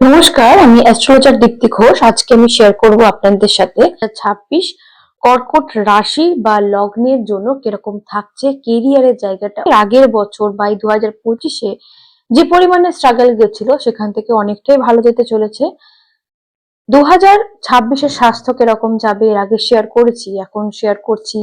নমস্কার, আমি অ্যাস্ট্রোলজার দীপ্তি ঘোষ। আজকে আমি শেয়ার করব আপনাদের সাথে ছাব্বিশ কর্কট রাশি বা লগ্নের জন্য কীরকম থাকছে কেরিয়ারের জায়গাটা। আগের বছর বা দু হাজার পঁচিশে যে পরিমাণে স্ট্রাগল গেছিল, সেখান থেকে অনেকটাই ভালো যেতে চলেছে। দু হাজার ছাব্বিশের স্বাস্থ্য কীরকম যাবে, এর আগে শেয়ার করেছি, এখন শেয়ার করছি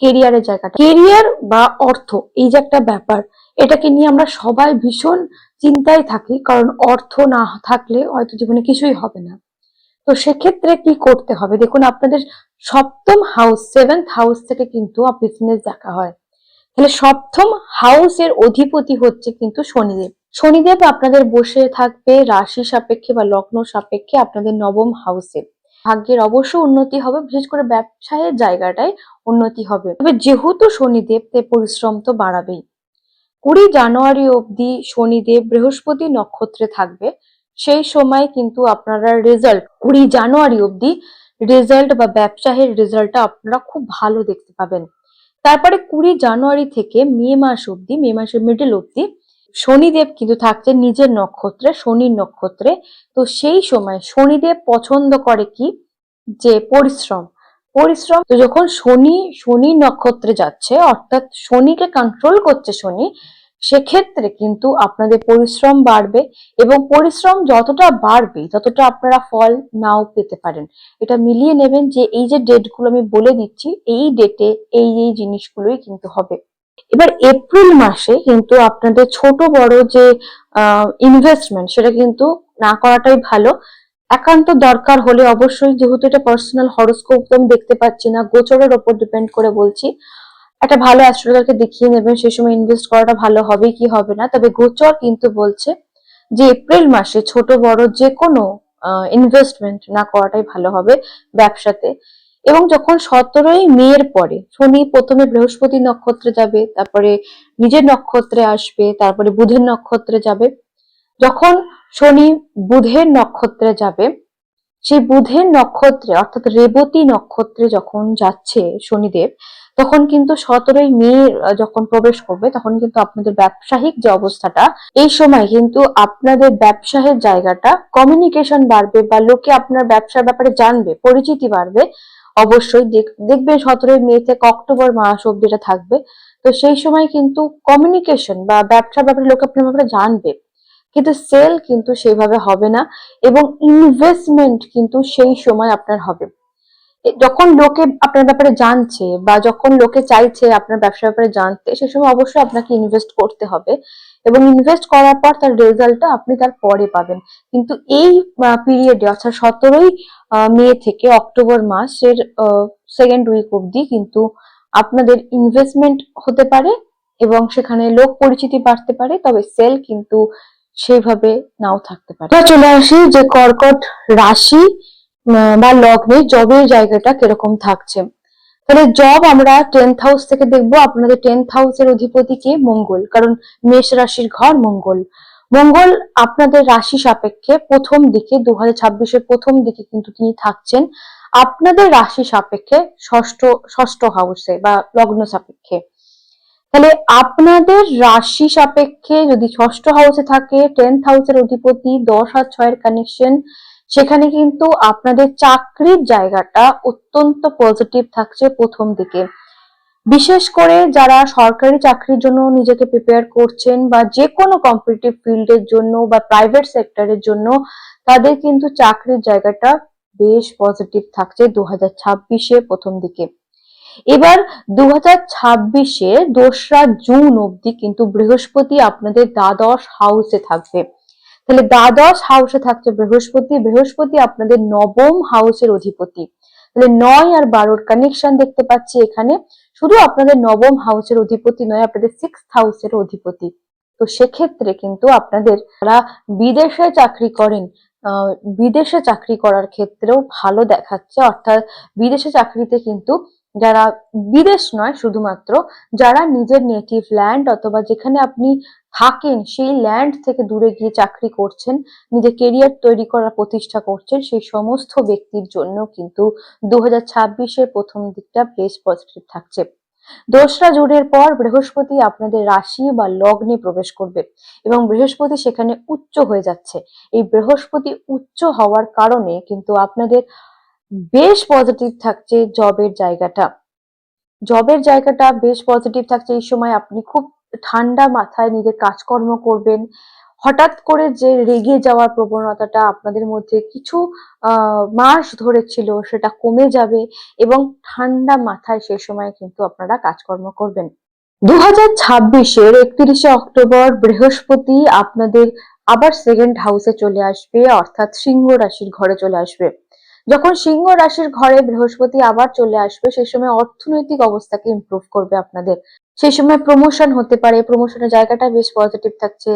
কেরিয়ারের জায়গাটা। কেরিয়ার বা অর্থ, এই যে একটা ব্যাপার, এটাকে নিয়ে আমরা সবাই ভীষণ চিন্তায় থাকি, কারণ অর্থ না থাকলে হয়তো জীবনে কিছুই হবে না। তো সেক্ষেত্রে কি করতে হবে? দেখুন, আপনাদের সপ্তম হাউস সেভেন্থ হাউস থেকে কিন্তু বিজনেস দেখা হয়। তাহলে সপ্তম হাউসের অধিপতি হচ্ছে কিন্তু শনিদেব। শনিদেব আপনাদের বসে থাকবে, রাশি সাপেক্ষে বা লগ্ন সাপেক্ষে আপনাদের নবম হাউসে ভাগ্যের অবশ্য উন্নতি হবে, বিশেষ করে ব্যবসায়ের জায়গাটায় উন্নতি হবে। তবে যেহেতু শনিদেব তে পরিশ্রম তো বাড়াবেই। কুড়ি জানুয়ারি অবধি শনিদেব বৃহস্পতি নক্ষত্রে থাকবে। সেই সময় কিন্তু আপনারা রেজাল্ট কুড়ি জানুয়ারি অবধি রেজাল্ট বা ব্যবসায়ের রেজাল্টটা আপনারা খুব ভালো দেখতে পাবেন। তারপরে কুড়ি জানুয়ারি থেকে মে মাস অবধি, মে মাসের মিডল অবধি শনিদেব কিন্তু থাকছে নিজের নক্ষত্রে, শনির নক্ষত্রে। তো সেই সময় শনিদেব পছন্দ করে কি? যে পরিশ্রম। পরিশ্রম, তো যখন শনি শনি নক্ষত্রে যাচ্ছে, অর্থাৎ শনিকে কন্ট্রোল করছে শনি, সেক্ষেত্রে কিন্তু আপনাদের পরিশ্রম বাড়বে এবং পরিশ্রম যতটা বাড়বে, ততটা আপনারা ফল নাও পেতে পারেন। এটা মিলিয়ে নেবেন যে এই যে ডেটগুলো আমি বলে দিচ্ছি, এই ডেটে এই এই জিনিসগুলোই কিন্তু হবে। এবার এপ্রিল মাসে কিন্তু আপনাদের ছোট বড় যে ইনভেস্টমেন্ট সেটা কিন্তু না করাটাই ভালো। একান্ত দরকার হলে অবশ্যই যেহেতু এটা পার্সোনাল হরোস্কোপ তো আমি দেখতে পাচ্ছি না, গোচরের ওপর ডিপেন্ড করে বলছি। একটা ভালো অ্যাস্ট্রোলজারকে দেখিয়ে নেবেন সেই সময় ইনভেস্ট করাটা ভালো হবে কি হবে না। তবে গোচর কিন্তু বলছে যে, এপ্রিল মাসে ছোট বড় যে কোনো ইনভেস্টমেন্ট না করাটাই ভালো হবে ব্যবসাতে। এবং যখন সতেরোই মেয়ের পরে, শনি প্রথমে বৃহস্পতি নক্ষত্রে যাবে, তারপরে নিজের নক্ষত্রে আসবে, তারপরে বুধের নক্ষত্রে যাবে। যখন শনি বুধের নক্ষত্রে যাবে, সেই বুধের নক্ষত্রে, অর্থাৎ রেবতী নক্ষত্রে যখন যাচ্ছে শনিদেব, তখন কিন্তু সতেরোই মে যখন প্রবেশ করবে, তখন কিন্তু আপনাদের ব্যবসায়িক যে অবস্থাটা, এই সময় কিন্তু আপনাদের ব্যবসায়ের জায়গাটা কমিউনিকেশন বাড়বে বা লোকে আপনার ব্যবসার ব্যাপারে জানবে, পরিচিতি বাড়বে। অবশ্যই দেখবেন সতেরোই মে থেকে অক্টোবর মাস অব্দি এটা থাকবে। তো সেই সময় কিন্তু কমিউনিকেশন বা ব্যবসার ব্যাপারে লোক আপনার ব্যাপারে জানবে। কিন্তু সেল কিন্তু সেইভাবে হবে না এবং ইনভেস্টমেন্ট কিন্তু সেই সময় আপনার হবে। যখন লোকে আপনার ব্যাপারে জানছে বা যখন লোকে চাইছে আপনার ব্যবসার ব্যাপারে জানতে, সে সময় অবশ্যই আপনাকে ইনভেস্ট করতে হবে। এবং ইনভেস্ট করার পর তার রেজাল্টটা আপনি তার পরে পাবেন। কিন্তু এই পিরিয়ডে অর্থাৎ সতেরোই মে থেকে অক্টোবর মাসের সেকেন্ড উইক অবধি কিন্তু আপনাদের ইনভেস্টমেন্ট হতে পারে এবং সেখানে লোক পরিচিতি বাড়তে পারে, তবে সেল কিন্তু সেইভাবে নাও থাকতে পারে। চলে আসি যে কর্কট রাশি বা লগ্নে জবের জায়গাটা কীরকম থাকছে। তাহলে জব আমরা টেন্থ হাউস থেকে দেখব, আপনাদের টেন্থ হাউসের অধিপতি কে? মঙ্গল, কারণ মেষ রাশির ঘর মঙ্গল। মঙ্গল আপনাদের রাশি সাপেক্ষে প্রথম দিকে দু হাজার প্রথম দিকে কিন্তু তিনি থাকছেন। আপনাদের রাশি সাপেক্ষে ষষ্ঠ ষষ্ঠ হাউসে বা লগ্ন সাপেক্ষে। তাহলে আপনাদের রাশি সাপেক্ষে যদি ষষ্ঠ হাউসে থাকে টেন্থ হাউসের অধিপতি, দশ আর ছয়ের কানেকশন সেখানে কিন্তু আপনাদের চাকরির জায়গাটা অত্যন্ত পজিটিভ থাকছে প্রথম দিকে। বিশেষ করে যারা সরকারি চাকরির জন্য নিজেকে প্রিপেয়ার করছেন বা যে কোনো কম্পিটিটিভ ফিল্ডের জন্য বা প্রাইভেট সেক্টরের জন্য, তাদের কিন্তু চাকরির জায়গাটা বেশ পজিটিভ থাকছে দু হাজার ছাব্বিশে প্রথম দিকে। এবার দু হাজার ছাব্বিশে দোসরা জুন অবধি কিন্তু বৃহস্পতি আপনাদের দ্বাদশ হাউসে থাকবে। তাহলে দ্বাদশ হাউসে থাকছে বৃহস্পতি বৃহস্পতি আপনাদের নবম হাউসের অধিপতি। তাহলে নয় আর বারোর কানেকশন দেখতে পাচ্ছি এখানে। শুধু আপনাদের নবম হাউসের অধিপতি নয়, আপনাদের সিক্স হাউসের অধিপতি। তো সেক্ষেত্রে কিন্তু আপনাদের যারা বিদেশে চাকরি করেন বিদেশে চাকরি করার ক্ষেত্রেও ভালো দেখাচ্ছে। অর্থাৎ বিদেশে চাকরিতে কিন্তু যারা বিদেশ নয়, শুধুমাত্র যারা নিজের নেটিভ ল্যান্ড অথবা যেখানে আপনি থাকেন সেই ল্যান্ড থেকে দূরে গিয়ে চাকরি করছেন নিজের কেরিয়ার তৈরি করার প্রতিষ্ঠা করছেন, সেই সমস্ত ব্যক্তির জন্য কিন্তু দু হাজার প্রথম দিকটা বেশ পজিটিভ থাকছে। দোসরা জুনের পর বৃহস্পতি আপনাদের রাশি বা লগ্নে প্রবেশ করবে এবং বৃহস্পতি সেখানে উচ্চ হয়ে যাচ্ছে। এই বৃহস্পতি উচ্চ হওয়ার কারণে কিন্তু আপনাদের বেশ পজিটিভ থাকছে জবের জায়গাটা। জবের জায়গাটা বেশ পজিটিভ থাকছে। এই সময় আপনি খুব ঠান্ডা মাথায় নিজের কাজকর্ম করবেন। হঠাৎ করে যে রেগে যাওয়ার প্রবণতাটা আপনাদের মধ্যে কিছু মাস ধরে ছিল সেটা কমে যাবে এবং ঠান্ডা মাথায় সেই সময় কিন্তু আপনারা কাজকর্ম করবেন। দু হাজার ছাব্বিশের একত্রিশে অক্টোবর বৃহস্পতি আপনাদের আবার সেকেন্ড হাউসে চলে আসবে, অর্থাৎ সিংহ রাশির ঘরে চলে আসবে। যখন সিংহ রাশির ঘরে বৃহস্পতি আবার চলে আসবে সেই সময় অর্থনৈতিক অবস্থাকে ইমপ্রুভ করবে আপনাদের। সেই সময় প্রমোশন হতে পারে প্রমোশনের জায়গাটা বেশ পজিটিভ থাকছে।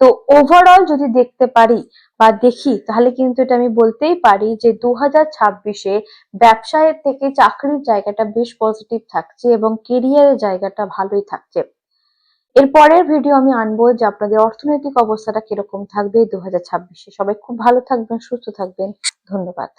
তো ওভারঅল যদি দেখতে পারি বা দেখি, তাহলে কিন্তু এটা আমি বলতেই পারি যে দু হাজার ছাব্বিশে ব্যবসায়ের থেকে চাকরির জায়গাটা বেশ পজিটিভ থাকছে এবং কেরিয়ারের জায়গাটা ভালোই থাকছে। এর পরের ভিডিও আমি আনব যে আপনাদের অর্থনৈতিক অবস্থাটা কীরকম থাকবে দু হাজার ছাব্বিশে। সবাই খুব ভালো থাকবেন, সুস্থ থাকবেন। ধন্যবাদ।